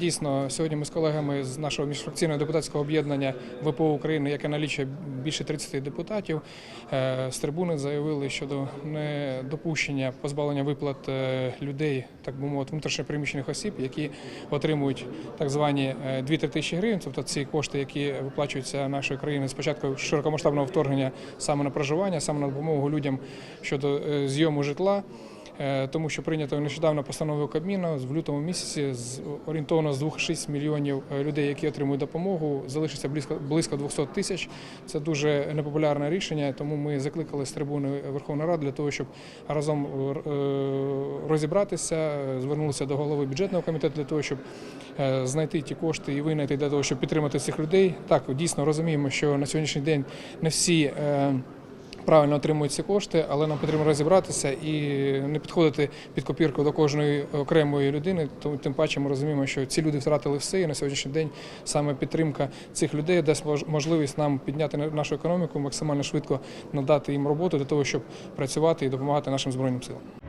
Дійсно, сьогодні ми з колегами з нашого міжфракційного депутатського об'єднання ВПО України, яке налічує більше 30 депутатів, е, з трибуни заявили щодо недопущення позбавлення виплат е, людей, так би мовити, внутрішньопереміщених осіб, які отримують так звані е, 2-3 тисячі гривень, тобто ці кошти, які виплачуються нашою країною з початку широкомасштабного вторгнення саме на проживання, саме на допомогу людям щодо е, зйому житла. Е, тому що прийнято нещодавно постанову Кабміну в лютому місяці з орієнтовно з 2,6 мільйонів е, людей, які отримують допомогу, залишиться близько близько 200 тисяч. Це дуже непопулярне рішення, тому ми закликали з трибуни Верховної Ради для того, щоб разом е, розібратися, звернулися до голови бюджетного комітету для того, щоб знайти ті кошти і винайти для того, щоб підтримати цих людей. Так дійсно розуміємо, що на сьогоднішній день не всі. Правильно отримують ці кошти, але нам потрібно розібратися і не підходити під копірку до кожної окремої людини. Тому тим паче ми розуміємо, що ці люди втратили все, і на сьогоднішній день саме підтримка цих людей дасть мож- можливість нам підняти нашу економіку, максимально швидко надати їм роботу для того, щоб працювати і допомагати нашим збройним силам.